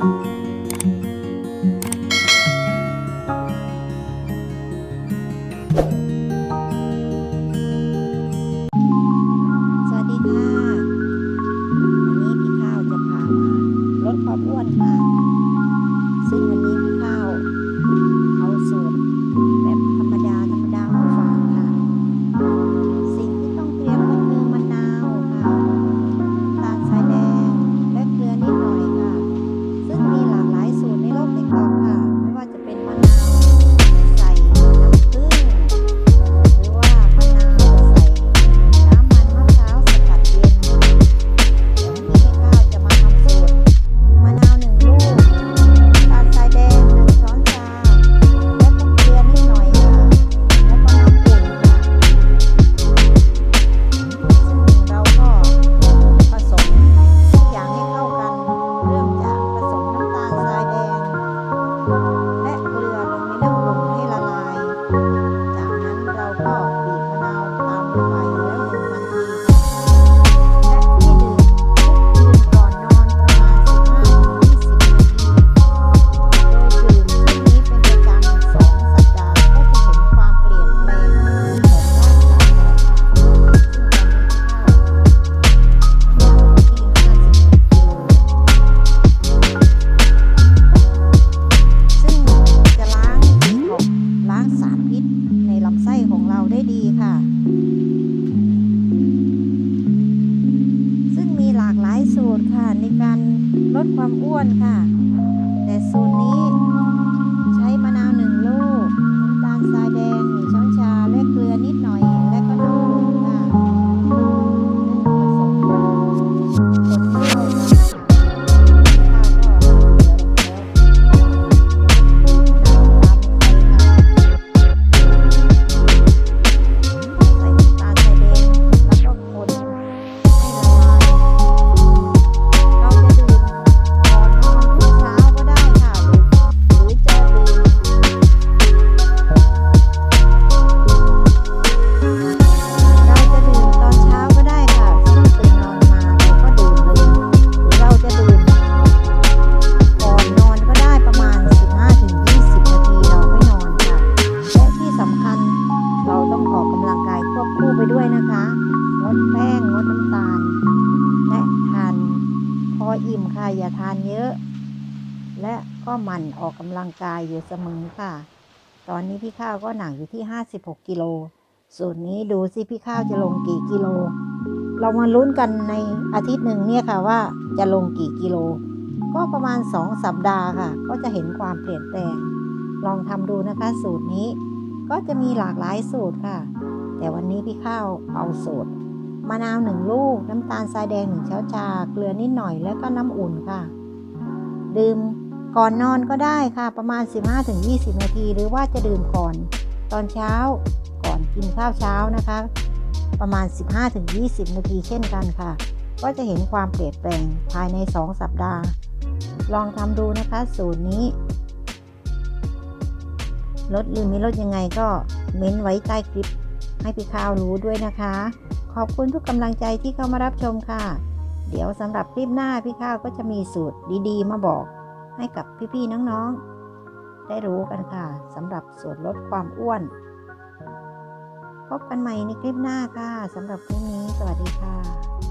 ลดความอ้วนค่ะ ซึ่งวันนี้พี่ข้าว ในการลดความอ้วนค่ะ พออิ่มค่ะ อย่าทานเยอะ และก็หมั่นออกกำลังกายอยู่เสมอค่ะ ตอนนี้พี่ข้าวก็หนักอยู่ที่ 56 กิโล ส่วนนี้ดูสิพี่ข้าวจะลงกี่กิโล เรามาลุ้นกันในอาทิตย์หนึ่งเนี่ยค่ะว่าจะลงกี่กิโล ก็ประมาณ 2 สัปดาห์ค่ะ ก็จะเห็นความเปลี่ยนแปลง ลองทำดูนะคะสูตรนี้ก็จะมีหลากหลายสูตรค่ะ แต่วันนี้พี่ข้าวเอาสูตร มะนาวหนึ่งลูก น้ำตาลทรายแดงหนึ่งช้อนชา เกลือนิดหน่อยแล้วก็น้ำอุ่นค่ะ ดื่มก่อนนอนก็ได้ค่ะประมาณ 15-20 นาที หรือว่าจะดื่มก่อนตอนเช้าก่อนกินข้าวเช้านะคะ ประมาณ 15-20 นาทีเช่นกันค่ะ ก็จะเห็นความเปลี่ยนแปลงภายใน 2 สัปดาห์ ลองทำดูนะคะสูตรนี้ลดหรือไม่ลดยังไงก็เม้นไว้ใต้คลิปให้พี่ข้าวรู้ด้วยนะคะ ขอบคุณทุกกำลังใจที่เข้ามารับชมค่ะ เดี๋ยวสำหรับคลิปหน้าพี่ข้าวก็จะมีสูตรดีๆ มาบอกให้กับพี่ๆน้องๆ ได้รู้กันค่ะสำหรับสูตรลดความอ้วน พบกันใหม่ในคลิปหน้าค่ะสำหรับคลิปนี้สวัสดีค่ะ